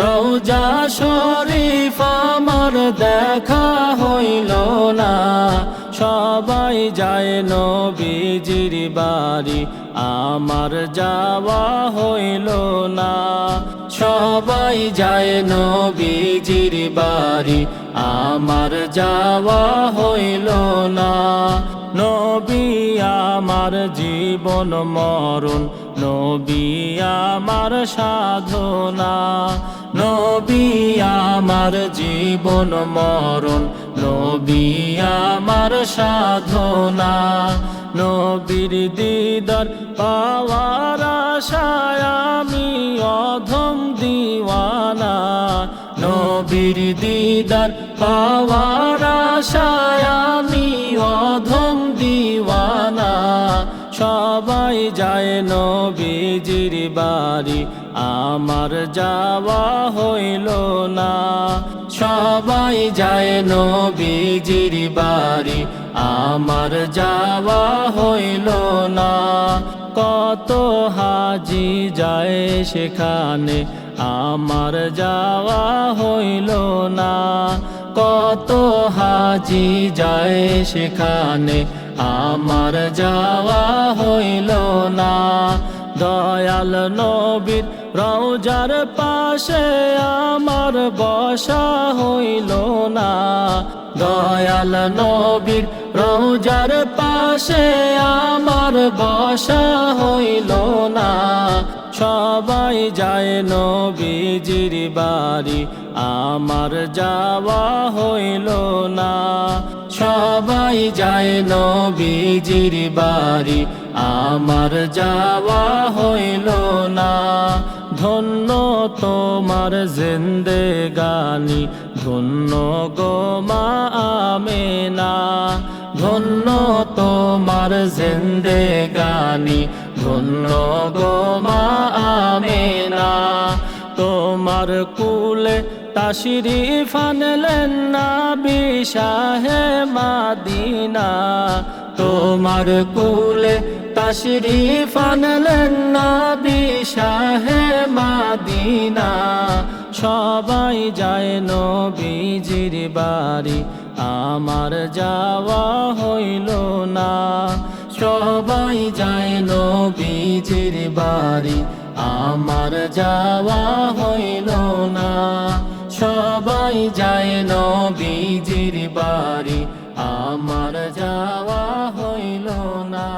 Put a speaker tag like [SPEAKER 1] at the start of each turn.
[SPEAKER 1] রৌজা শরীফ আমার দেখা হইল না। সবাই যায় নবীজির বাড়ি, আমার যাওয়া হইল না। সবাই যায় নবীজির বাড়ি, আমার যাওয়া হইল না। নবী আমার জীবন মরণ, নবী আমার সাধনা। নবী আমার জীবন মরণ, নবী আমার সাধনা। নবীর দিদার পাওয়ার আশায় আমি অধম দিওয়ানা। নবীর দিদার পাওয়ার আশায় আমি অধম দিওয়ানা। সবাই যায় নবীজির বাড়ি আমার যাওয়া হইল না। সবাই যায় নবীজির বাড়ি। আমার যাওয়া হইল না। কত হাজি যায় সেখানে। আমার যাওয়া হইল না। কত হাজি যায় সেখানে। আমার যাওয়া হইল না। দয়াল নবীর রৌজার পাশে আমার বসা হইল না। দয়াল নবীর রৌজার পাশে আমার বসা হইল না। সবাই যায় নবীজির বাড়ি, আমার যাওয়া হইল না। সবাই যায় নবীজির বাড়ি আমার যাওয়া হইল না। ধন্য তোমার জিন্দে গানি। ধন্য গো মা আমেনা। ধন্য তোমার জেন্দে গানি। ধন্য গো মা আমেনা। তোমার কুলে তাশিরি ফানলেন না বিশাহে মাদিনা। তোমার কুলে তাশিরি ফানলেন না বিশাহে মাদিনা। সবাই যায় নবীজির বাড়ি, আমার যাওয়া হইল না। সবাই যায় নবীজির বাড়ি, আমার যাওয়া হইল না। সবাই যায় নবীজির বাড়ি, আমার যাওয়া হইল না।